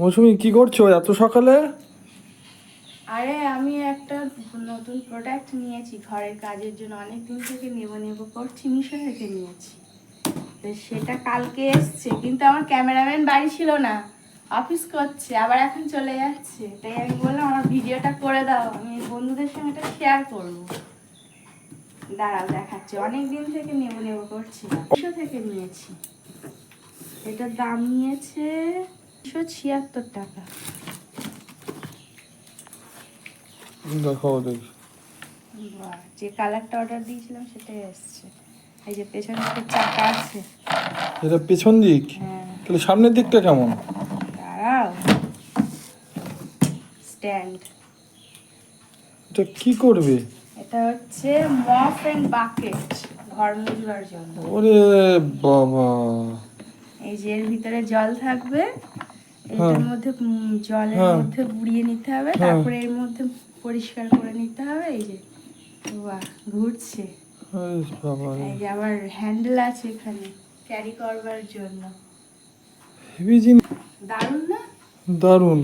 মৌসুমি, কি করছ এত সকালে? আরে, আমি একটা নতুন প্রোডাক্ট নিয়েছি, ঘরের কাজের জন্য। অনেক দিন থেকে নেব নেব করছি মিশো থেকে নিয়েছি। তো সেটা কালকে এসছে, কিন্তু আমার ক্যামেরাম্যান বাড়ি ছিল না, অফিস করছে, আবার এখন চলে যাচ্ছে। তাই আমি বললাম, আমার ভিডিওটা করে দাও, আমি বন্ধুদের সঙ্গে এটা শেয়ার করব। দাঁড়াও, দেখাচ্ছি। অনেক দিন থেকে নেব নেব করছি মিশো থেকে নিয়েছি। এটার দাম নিয়েছে ছিয়াত্তর টাকা। দেখো দেখি। বাহ, যে কালারটা অর্ডার দিয়েছিলাম সেটাই এই যে পেছনে চাকা আছে। এটা পেছন দিক? হ্যাঁ। তাহলে সামনের দিকটা কেমন? দাঁড়াও। স্ট্যান্ড এটা কি করবে? এটা হচ্ছে এন্ড বাকেট ঘর মুছবার জন্য। ওরে বাবা। এই যে এর ভিতরে জল থাকবে। এটার হ্যাঁ। মধ্যে জলের হ্যাঁ। মধ্যে বুড়িয়ে নিতে হবে হ্যাঁ। তারপরে এর মধ্যে পরিষ্কার করে নিতে হবে এই যে বাহ ঘুরছে। এই যে আবার হ্যান্ডেল আছে এখানে ক্যারি করবার জন্য হেভি জিনিস দারুণ না দারুণ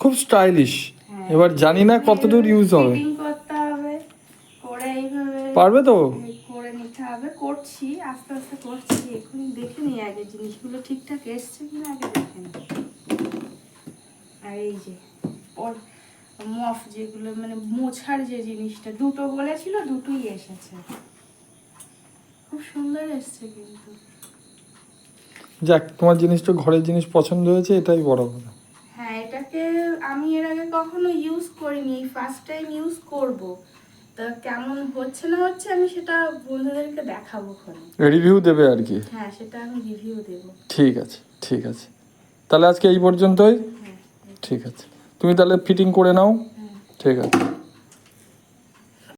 খুব স্টাইলিশ। এবার জানি না কতদূর ইউজ হবে করতে হবে করে এইভাবে পারবে তো করছি আস্তে আস্তে করছি এখনই দেখে নিই আগে জিনিসগুলো ঠিকঠাক এসছে কিনা আগে দেখে নিই। আর এই যে ওর মফ যেগুলো মানে মোছার যে জিনিসটা দুটো বলেছিল দুটোই এসেছে। খুব সুন্দর এসছে কিন্তু। যাক তোমার জিনিসটা ঘরের জিনিস পছন্দ হয়েছে এটাই বড় কথা। হ্যাঁ এটাকে আমি এর আগে কখনো ইউজ করিনি ফার্স্ট টাইম ইউজ করব। তা কেমন হচ্ছে না হচ্ছে আমি সেটা বন্ধুদেরকে দেখাবো রিভিউ দেবে আর কি? হ্যাঁ সেটা আমি রিভিউ দেবো। ঠিক আছে ঠিক আছে। তাহলে আজকে এই পর্যন্তই? হ্যাঁ ঠিক আছে। তুমি তাহলে ফিটিং করে নাও। হ্যাঁ। ঠিক আছে।